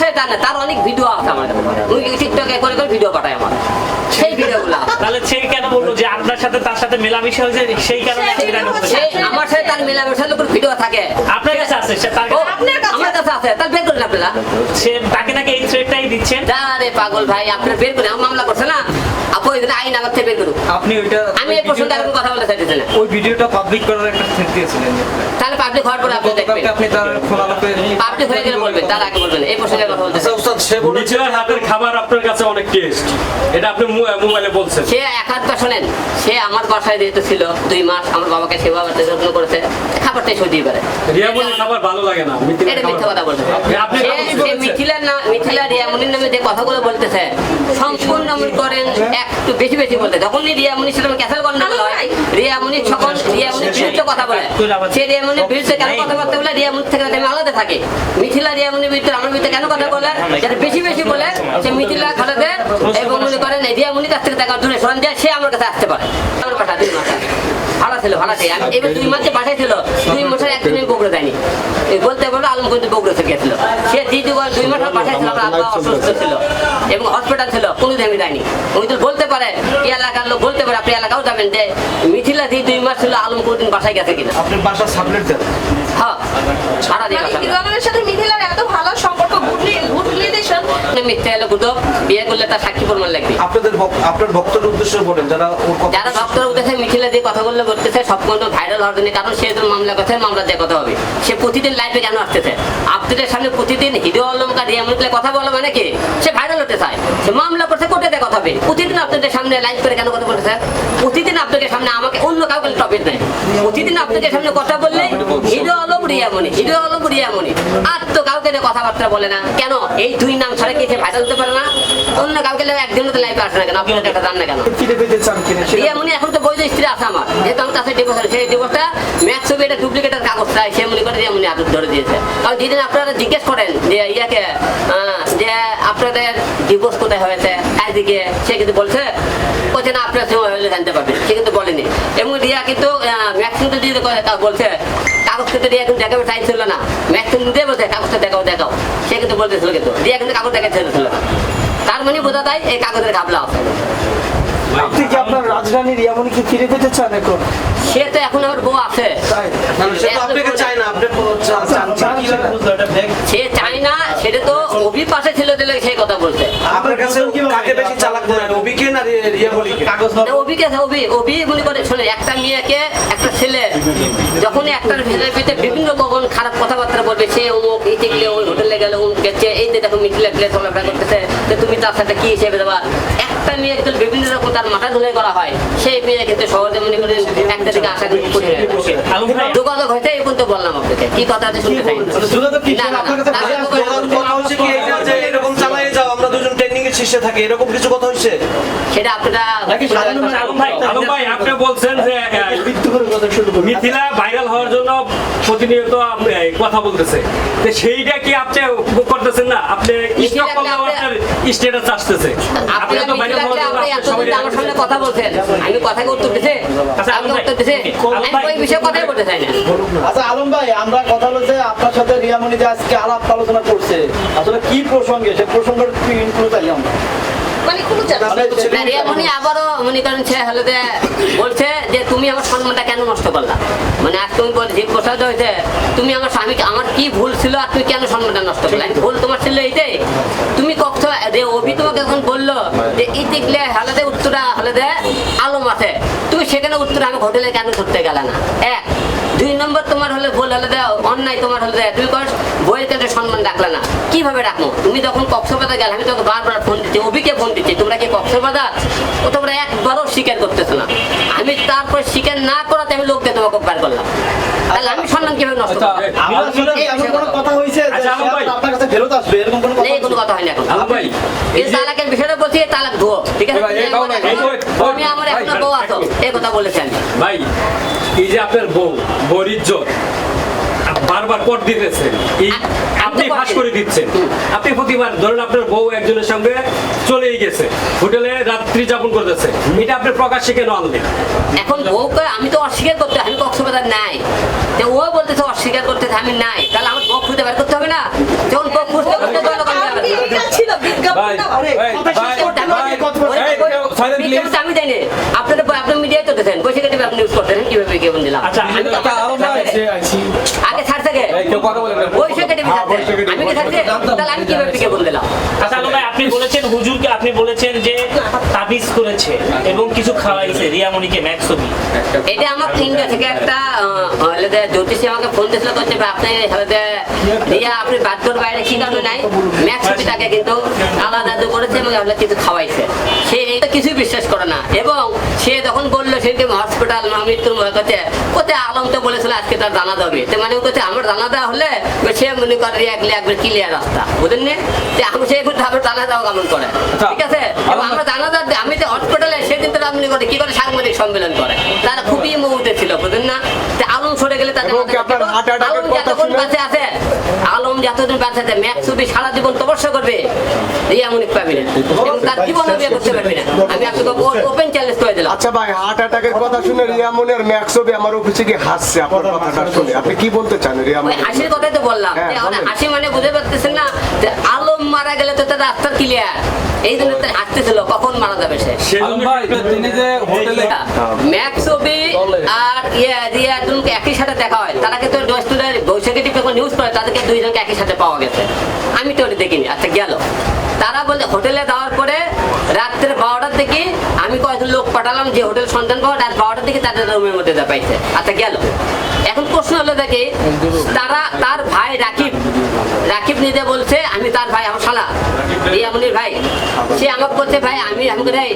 তো জানে তার অনেক ভিডিও আছে আমার উনি টিকটকে করে করে ভিডিও পাঠায় আমার সেই ভিডিওগুলো তাহলে সেই কেন বলল যে আপনার সাথে তার সাথে মেলামেশা হয়েছে? সেই কারণে আমার সাথে তার মেলামেশা উপর ভিডিও থাকে। আপনার কাছে আছে সে তার কাছে- আমার কাছে আছে। তার বের করেন আপনারা। সে তাকে নাকি এই থ্রেটটাই দিচ্ছেন? আরে পাগল ভাই আপনার বের করে আমার মামলা করছে না? আমার থেকে বের করুন আপনি ওইটা আমি এই আর কথা বলতে চাইতেছি না। ওই ভিডিওটা পাবলিক করার একটা দিয়েছিলেন তাহলে পাবলিক হওয়ার পরে আপনি দেখবেন। আপনি তার খোলা লোকে পাবলিক হয়ে গেলে বলবেন তার আগে বলবেন। এই প্রসঙ্গে কথা বলতে আচ্ছা উস্তাদ সে বলেছে নিচের হাতের খাবার আপনার কাছে অনেক টেস্ট এটা আপনি মোবাইলে বলছেন। সে এক হাত শোনেন সে আমার বাসায় যেহেতু ছিল দুই মাস আমার বাবাকে সেবা করতে যত্ন করেছে খাবারটাই পারে। রিয়ামনির খাবার ভালো লাগে না এটা মিথ্যা কথা বলছে। আপনি? মিথিলার না মিথিলা রিয়ামনির নামে যে কথাগুলো বলতেছে সম্পূর্ণ মনে করেন একটু বেশি বেশি বলতে? যখনই মুনি সেটা ক্যাসেল গন্ডগোল হয় রিয়ামনি সকল রিয়ামনির বিরুদ্ধে কথা বলে। সে রিয়ামনির বিরুদ্ধে কেন কথাবার্তা বলে? রিয়ামনির থেকে আমি আলাদা থাকি। মিথিলা রিয়ামনির বিরুদ্ধে আমার বিরুদ্ধে কেন কথা বলে? যাতে বেশি বেশি বলে সে মিথিলা খালেদের এবং মনে করেন রিয়া রিয়ামনির কাছ থেকে টাকা দূরে সরঞ্জায় সে আমার কাছে আসতে পারে। আমার কথা দুই মাসে ভালো ছিল ভালো ছিল। আমি এবার দুই মাসে পাঠাই ছিল দুই মাসের একদিন বগুড়া যায়নি। বলতে বলতে আলম কিন্তু বগুড়া থেকে গেছিল। সে দিদি বল দুই মাস পাঠাইছিল আমার আব্বা অসুস্থ ছিল এবং হসপিটাল ছিল কোনোদিন আমি যাইনি উনি তো বলতে পারে এই এলাকার লোক বলতে পারে আপনি এলাকাও যাবেন যে মিথিলা দি দুই মাস ছিল আলম কোনদিন বাসায় গেছে কিনা? আপনার বাসা সাবলেট দেন। হ্যাঁ সারা দিয়ে মানে বাসা হিরোয়ানের সাথে মিথিলার এত ভালো সম্পর্ক গুড গুড রিলেশন মিথ্যা গুদব বিয়ে করলে তার সাক্ষী প্রমাণ লাগবে। আপনাদের আপনার ভক্তের উদ্দেশ্যে বলেন যারা যারা ভক্তরা উঠেছে মিছিলে যে কথাগুলো বলতেছে সব কোনো ভাইরাল হওয়ার জন্য কারণ সে মামলা করছে মামলা দিয়ে কথা হবে। সে প্রতিদিন লাইভে কেন আসতেছে? আপনাদের সামনে প্রতিদিন হিরো আলম কার রিয়ামুলে কথা বলা মানে কি? সে ভাইরাল হতে চায়। সে মামলা করছে কোর্টে দিয়ে কথা হবে। প্রতিদিন আপনাদের সামনে লাইভ করে কেন কথা বলতেছে? প্রতিদিন আপনাদের সামনে আমাকে অন্য কাউকে টপিক নেই প্রতিদিন আপনাদের সামনে কথা বললে হিরো আলম রিয়ামণি হিরো আলম রিয়ামণি আর তো কাউকে কথাবার্তা বলে না। কেন? এই দুই নাম ছাড়া কি ভাইরাল হতে পারে না। অন্য কাউকে আসে না কেন? আপনি একটা জান না কেন? রিয়া মনি এখন তো বৈধ স্ত্রী আছে আমার। যেহেতু আমি তার সাথে ডিভোর্স সেই ডিভোর্সটা ম্যাক্স ছবি এটা ডুপ্লিকেটের কাগজ চাই সে মনে করে রিয়া মনি হাত ধরে দিয়েছে। কারণ যেদিন আপনারা জিজ্ঞেস করেন যে ইয়াকে কোথায় হয়েছে? একদিকে সে কিন্তু বলছে বলছে না, আপনার সময় হলে জানতে সে কিন্তু বলেনি। এবং রিয়া কিন্তু ম্যাক্সিম দিয়ে বলছে, কাগজ রিয়া কিন্তু দেখাবে টাইম ছিল না। ম্যাক্সিম দিয়ে বলছে, কাগজটা দেখাও দেখাও। সে কিন্তু বলতেছিল কিন্তু। রিয়া কিন্তু কাগজ দেখাচ্ছিল তার মানে বোঝা যায় এই কাগজের ঘাবলা আছে। আপনি কি আপনার রাজধানী ইয়ামনিকে ফিরে পেতে চান এখন? সে তো এখন আমার বউ আছে। তাই? না, না, সে চায় না আপনি চান- চান- চান কি না? সে চায় না সেটা তো অভি পাশে ছিল দিলে সেই কথা বলছে। কাছে কাকে বেশি চালাক মনে হয় অভিকে না রিয়া বলিকে অভিকে অভি অভি মনে করে শোনে একটা মেয়েকে একটা ছেলে যখনই একটা ছেলের ভিতরে বিভিন্ন কখন খারাপ কথাবার্তা বলবে সে অমুক এই দেখলে ওই হোটেলে গেলে অমুক গেছে এই দেখো মিথিলে গেলে চলাফেরা করতেছে যে তুমি তার সাথে কি হিসেবে দেবা একটা মেয়ে বিভিন্ন রকম তার মাথা ধুলাই করা হয় সেই মেয়ে কিন্তু সহজে মনে করেন একটা দিকে আশা করি যোগাযোগ এই পর্যন্ত বললাম আপনাকে কি কথা আছে শুনতে চাই না, না, না, না, না, কথা- কথা হচ্ছে কি এরকম চালিয়ে যাও আমরা দুজন ট্রেনিং এর শীর্ষে থাকি এরকম কিছু কথা হচ্ছে সেটা আপনারা আলম ভাই আলম ভাই আপনি বলছেন যে মিথিলা ভাইরাল হওয়ার জন্য প্রতিনিয়ত আপনি কথা বলতেছে। তো সেইটা কি আপনি উপভোগ করতেছেন না? আপনি স্টক করলেও আপনার স্ট্যাটাস আসতেছে। আপনি তো ভাইরাল হওয়ার জন্য আপনি আমার সামনে কথা বলছেন। আমি কথাকে উত্তর দিছে আচ্ছা, আপনি উত্তর দিছে আমি ওই বিষয়ে কথাই বলতে চাই না। আচ্ছা আলম ভাই আমরা কথা হলো যে আপনার সাথে রিয়ামণি যে আজকে আলাপ আলোচনা করছে আসলে কি প্রসঙ্গে? সে প্রসঙ্গের ইনক্লুড চাই আমরা। মানে কোনো মানে মনি আবারও মনে করেন সে হলো বলছে যে তুমি আমার সম্মানটা কেন নষ্ট করলা? মানে আর তুমি বল যে প্রসাদ হয়েছে তুমি আমার স্বামীকে আমার কি ভুল ছিল আর তুমি কেন সম্মানটা নষ্ট করলে? আমি ভুল তোমার ছিল এইটাই তুমি কখন যে অভি তোমাকে এখন বলল যে এই দেখলে হালাদে উত্তরা হালাদে আলম আছে। তুমি সেখানে উত্তরা আমি হোটেলে কেন ধরতে গেলে না? এক। দুই নম্বর তোমার হলে ভুল হলে দেয় অন্যায় তোমার হলে দেয়। তুমি বইয়ের কাছে সম্মান রাখলে না। কীভাবে রাখব? তুমি যখন কক্সবাজার গেলে আমি তোকে বারবার ফোন দিচ্ছি অভিকে ফোন দিচ্ছি তোমরা কি কক্সবাজার? ও তোমরা একবারও স্বীকার করতেছো না। আমি তারপর স্বীকার না করাতে আমি লোককে তোমাকে বার করলাম। তাহলে আমি সম্মান কীভাবে নষ্ট আচ্ছা, করব? এমন কোনো কথা হয়েছে যে আচ্ছা, সে আলম ভাই। আপনার কাছে ফেরত আসবে? এরকম কোনো কথা হয়নি এখন। ভাই এই তালাকের বিষয়টা বলছি তালাক ধুয়ো ঠিক আছে? ভাই, এই দাও না, এই দাও, দাও। তুমি আমার ভাই, বউ আছো এই কথা বলেছি ভাই এই যে আপনার বউ বউর ইজ্জত বারবার পট দিতেছেন আপনি ফাঁস করে দিচ্ছেন। আপনি প্রতিবার ধরুন আপনার বউ একজনের সঙ্গে চলেই গেছে হোটেলে রাত্রি যাপন করতেছে। এটা আপনি প্রকাশ্যে কেন আনলেন? এখন বউকে আমি তো অস্বীকার করতে আমি কক্সবাজার নাই। ও বলতেছে অস্বীকার করতেছে আমি নাই। তাহলে আমার বউ খুঁজে বের করতে হবে না? যখন বউ খুঁজতে ছিল বিজ্ঞাপন না আরে, আপনাদের আপনার মিডিয়ায় তো দেখেন বসে কেটে আপনি ইউজ করতেন কীভাবে বিজ্ঞাপন দিলাম? আচ্ছা, আচ্ছা, আলম ভাই, আগে কথা হ্যাঁ, আচ্ছা আলম ভাই আপনি বলেছেন হুজুরকে আপনি বলেছেন যে তাবিজ করেছে এবং কিছু খাওয়াইছে রিয়ামণিকে ম্যাক্সবি। এটা আমার ইন্ডিয়া থেকে একটা জ্যোতিষী আমাকে ফোন দিয়েছিল করছে আপনি রিয়া আপনি বাধ্যর বাইরে কি কারণে নাই? ম্যাক্সিটাকে কিন্তু আলাদা আলাদা করেছে এবং হলে কিছু খাওয়াইছে। সে এটা কিছুই বিশ্বাস করে না। এবং সে যখন বলল সেদিকে হসপিটাল কোথায় আলম তো বলেছিল আজকে তার যাবে তো মানে কোথায় আমার জানা দেওয়া হলে সে মনে করে রিয়াকলে একবার ক্লিয়ার রাস্তা বুঝলেন যে আমি সে কিন্তু আমার জানা কেমন করে? ঠিক আছে? আমরা জানা আমি যে হসপিটালে সেদিন তো রামনি করে কি করে সাংবাদিক সম্মেলন করে? তারা খুবই মুহূর্তে ছিল বুঝলেন না? আলম সরে গেলে তাদের যতক্ষণ আছে আলম যতদিন বেঁচে আছে ম্যাক্সুবি সারা জীবন তপস্যা করবে। পাবি না এবং তার বিয়ে করতে পারবি না। আমি আপনাকে ওপেন চ্যালেঞ্জ করে দিলাম। আচ্ছা ভাই হার্ট অ্যাটাকের কথা শুনে রিয়ামনের ম্যাক্সবি আমার অফিসে গিয়ে হাসছে আপনার কথাটা শুনে। আপনি কি বলতে চান রিয়ামন হাসির কথাই তো বললাম হ্যাঁ, যে হাসি মানে পারতেছেন না যে আলম মারা গেলে তো তার রাস্তা ক্লিয়ার এই জন্য হাসতেছিল কখন মারা যাবে সে? আলম ভাই তিনি যে হোটেলে ম্যাক্সবি আর ইয়ে রিয়া দুজনকে একই সাথে দেখা হয়। তারা কিন্তু রেস্টুরেন্ট বৈশাখী যখন নিউজ করে তাদেরকে দুইজনকে একই সাথে পাওয়া গেছে। আমি তো ওটা দেখিনি আচ্ছা গেল। তারা বলে হোটেলে যাওয়ার পরে রাত্রে বারোটার থেকে আমি কয়েকজন লোক পাঠালাম যে হোটেল সন্ধান পাওয়া রাত বারোটার দিকে তাদের রুমের মধ্যে পাইছে। আচ্ছা গেল। এখন প্রশ্ন হলো দেখে, তারা, তার ভাই রাকিব রাকিব নিজে বলছে, আমি তার ভাই, আমার শালা। রিয়ামনির ভাই। সে আমাকে বলছে, ভাই, আমি আমাকে রে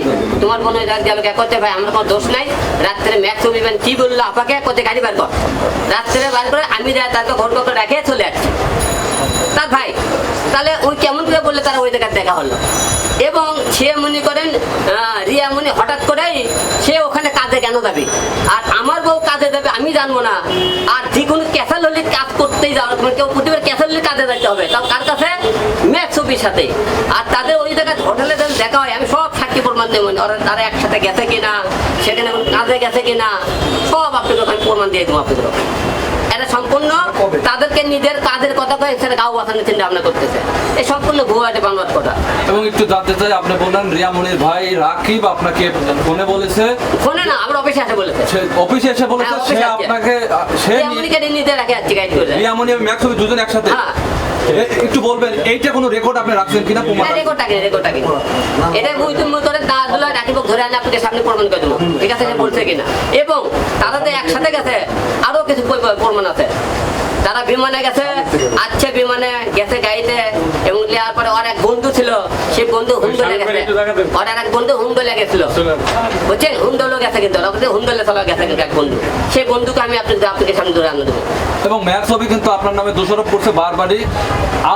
তোমার মনে হয় রাত গেল করতে ভাই, আমার কোনো দোষ নাই। রাত্রে ম্যাক্স অভিমান কি বলল আপাকে? কোথায় গাড়ি বার কর। রাত্রে বার করে আমি তাকে ঘর করে রেখে চলে আসছি। তার ভাই তাহলে ওই কেমন করে বললে তারা ওই জায়গায় দেখা হলো? এবং সে মনে করেন রিয়া মনে হঠাৎ করেই সে ওখানে কাজে কেন যাবে? আর আমার বউ কাজে যাবে আমি জানব না। আর যে কোনো ক্যাসাল হলে কাজ করতেই যাওয়ার কেউ প্রতিবার ক্যাসাল হলে কাজে যাইতে হবে। তাও কার কাছে ম্যাক্স ছবির সাথে। আর তাদের ওই জায়গায় হোটেলে যখন দেখা হয়, আমি সব সাক্ষী প্রমাণ দেবো। ওরা তারা একসাথে গেছে কিনা, সেখানে কাজে গেছে কিনা, সব আপনাকে আমি প্রমাণ দিয়ে দেবো আপনাদের এটা সম্পূর্ণ তাদেরকে নিজের কাজের কথা কয়ে এখানে গাও বাঁচানোর চিন্তা ভাবনা করতেছে। এই সম্পূর্ণ ভুয়া একটা বাংলার কথা। এবং একটু জানতে চাই আপনি বললেন রিয়ামনির ভাই রাকিব আপনাকে ফোনে বলেছে। ফোনে না আমরা অফিসে আসে বলেছে। সে অফিসে এসে বলেছে হ্যাঁ, সে আপনাকে সে রাখে গাইড করে। ম্যাক্সবি দুজন একসাথে। হ্যাঁ। একটু বলবেন এইটা কোনো রেকর্ড আপনি রাখছেন কিনা? প্রমাণ রেকর্ড থাকে রেকর্ড থাকে এটা বুঝ তুমি করে দাঁড় দুলা রাখিব ধরে আনি আপনাকে সামনে প্রমাণ করে দেবো। ঠিক আছে বলছে কিনা। এবং তারা তো একসাথে গেছে আরও কিছু পরি- প্রমাণ আছে। তারা বিমানে গেছে আচ্ছা বিমানে গেছে গাড়িতে এবং নেওয়ার পরে ওর এক বন্ধু ছিল সেই বন্ধু হুন্ডলে গেছে। ওর আর এক বন্ধু হুন্ডলে গেছিল। বুঝছেন? হুন্ডলে গেছে কিন্তু হুন্ডলে চলা গেছে কিন্তু এক বন্ধু। সেই বন্ধুকে আমি আপনাকে আপনাকে সামনে ধরে আনতে দেবো এবং ম্যাক্সবি কিন্তু আপনার নামে দোষারোপ করছে বারবারই।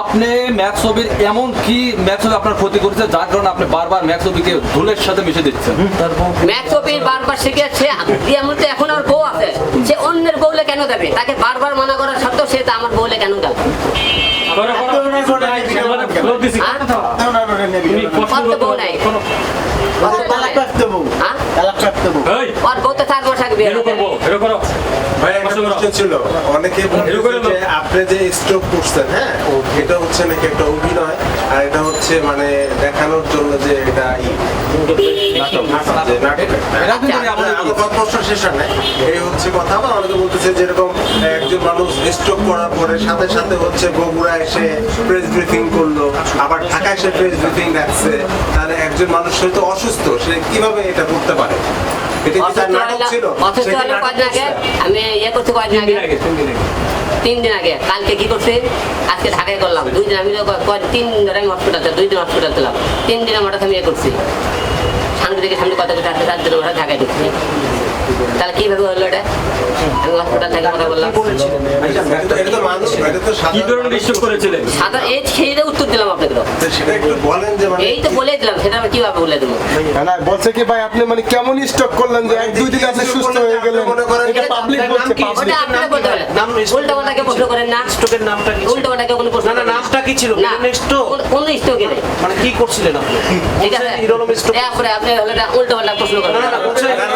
আপনি ম্যাক্সবির এমন কি ম্যাক্সবি আপনার ক্ষতি করেছে যার কারণে আপনি বারবার ম্যাক্সবিকে ধুলের সাথে মিশে দিচ্ছেন? ম্যাথ কপির বারবার শিখে সে দিয়ে মধ্যে এখন আর বউ আছে। সে অন্যের বউলে কেন দেবে তাকে বারবার মানা করার সত্ত্বেও সে তো আমার বলে কেন গেল? আর বলতে থাকব ফেরত ছিল। অনেকে আপনি যে স্ট্রোক করছেন হ্যাঁ? এটা হচ্ছে নাকি একটা অভিনয় আর এটা হচ্ছে মানে দেখানোর জন্য যে এটা ই, আচ্ছা। এই হচ্ছে কথা আবার অনেকে বলতেছে যেরকম একজন মানুষ স্ট্রোক করার পরে সাথে সাথে হচ্ছে বগুড়া এসে প্রেস ব্রিফিং করল আবার ঢাকা এসে প্রেস ব্রিফিং রাখছে। তাহলে একজন মানুষ হয়তো অসুস্থ সে কীভাবে এটা করতে পারে? আমি ইয়ে দিন আগে? তিন দিন আগে। কালকে কি করছি? আজকে ঢাকায় করলাম। দুই দিন আমি তিন দিন আমি হসপিটাল দুই দিন হসপিটাল দিলাম তিন দিন আমার আমি ইয়ে করছি। সামনে থেকে সামনে কথা কথা চার দিন আমরা ঢাকায় ঢুকছি। তাহলে কীভাবে হলো এটা? আমি হসপিটাল থেকে কথা বললাম। কি ধরনের করেছিলেন? এই উত্তর দিলাম আপনাকে মানে এই তো বলে দিলাম সেটা আমি কীভাবে বলে দেবো? না বলছে কি ভাই আপনি মানে কেমন স্টক করলেন যে এক দুই দিন আপনি সুস্থ হয়ে গেলেন? এটা পাবলিক বলছে নাম কি? বলতে পারেন। নাম উল্টো পাল্টাকে প্রশ্ন করেন না। স্ট্রোকের নামটা কি ছিল? পাল্টাকে কোনো প্রশ্ন না, না, নামটা কি ছিল? না বিভিন্ন কোন- নেই। মানে কি করছিলেন আপনি? ঠিক আছে। হিরোলম স্ট্রোক এরপরে আপনি হলে উল্টো পাল্টা প্রশ্ন করেন। না, না, না,